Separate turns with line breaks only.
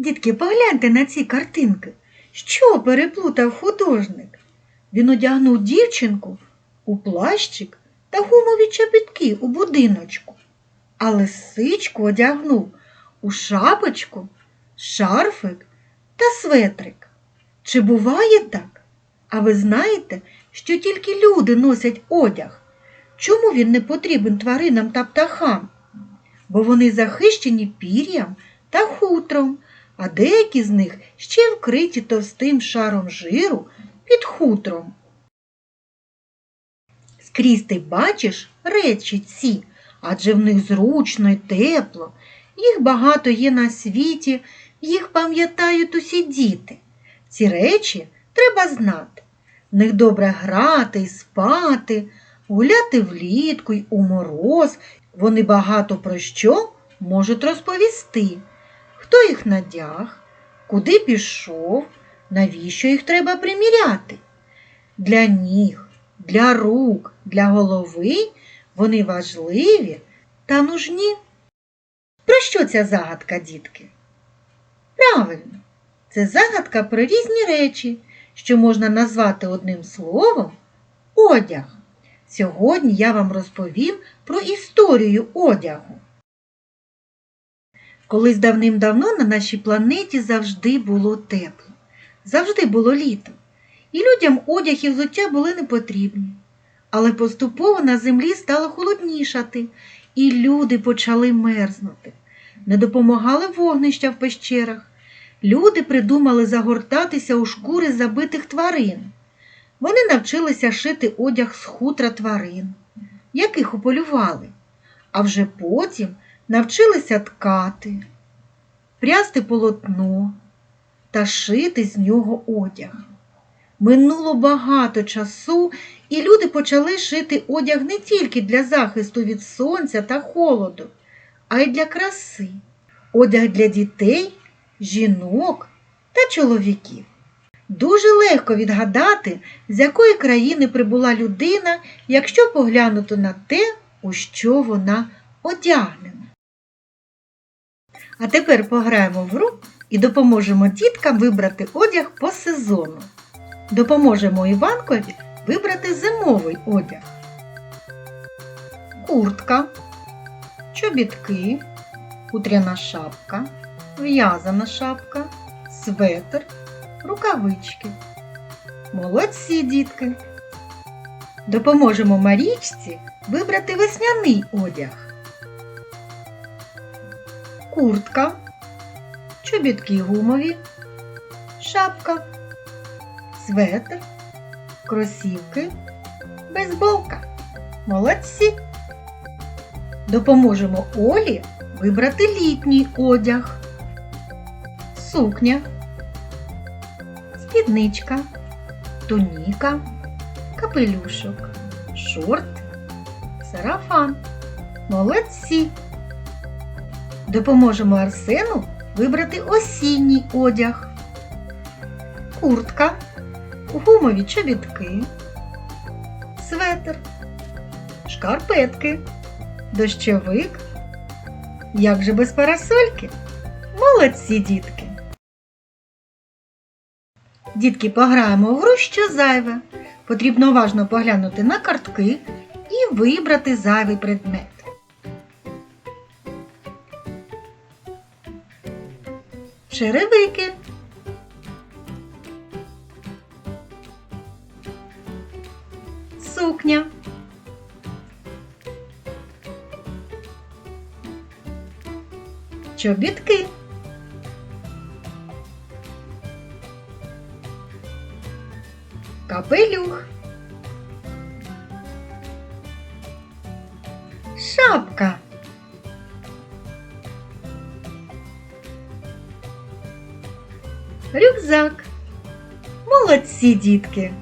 Дітки, погляньте на ці картинки. Що переплутав художник? Він одягнув дівчинку у плащик та гумові чобітки у будиночку, а лисичку одягнув у шапочку, шарфик та светрик. Чи буває так? А ви знаєте, що тільки люди носять одяг? Чому він не потрібен тваринам та птахам? Бо вони захищені пір'ям та хутром, а деякі з них ще вкриті товстим шаром жиру під хутром. Скрізь ти бачиш речі ці, адже в них зручно й тепло. Їх багато є на світі, їх пам'ятають усі діти. Ці речі треба знати. В них добре грати й спати, гуляти влітку й у мороз. Вони багато про що можуть розповісти. Хто їх надяг, куди пішов, навіщо їх треба приміряти. Для ніг, для рук, для голови вони важливі та нужні. Про що ця загадка, дітки? Правильно, це загадка про різні речі, що можна назвати одним словом одяг. Сьогодні я вам розповім про історію одягу. Колись давним-давно на нашій планеті завжди було тепло, завжди було літо, і людям одяг і взуття були не потрібні. Але поступово на землі стало холоднішати, і люди почали мерзнути. Не допомагали вогнища в пещерах. Люди придумали загортатися у шкури забитих тварин. Вони навчилися шити одяг з хутра тварин, яких уполювали, а вже потім навчилися ткати, прясти полотно та шити з нього одяг. Минуло багато часу, і люди почали шити одяг не тільки для захисту від сонця та холоду, а й для краси. Одяг для дітей, жінок та чоловіків. Дуже легко відгадати, з якої країни прибула людина, якщо поглянути на те, у що вона одягнена. А тепер пограємо в гру і допоможемо діткам вибрати одяг по сезону. Допоможемо Іванкові вибрати зимовий одяг. Куртка, чобітки, хутряна шапка, в'язана шапка, светр, рукавички. Молодці, дітки! Допоможемо Марічці вибрати весняний одяг. Куртка, чобітки гумові, шапка, светр, кросівки, бейсболка. Молодці! Допоможемо Олі вибрати літній одяг. Сукня, спідничка, туніка, капелюшок, шорт, сарафан. Молодці! Допоможемо Арсену вибрати осінній одяг. Куртка, гумові чобітки, светр, шкарпетки, дощовик. Як же без парасольки? Молодці, дітки! Дітки, пограємо в гру, що зайве. Потрібно уважно поглянути на картки і вибрати зайвий предмет. Черевики. Сукня. Чобітки. Капелюх. Шапка. Рюкзак. Молодці, дітки!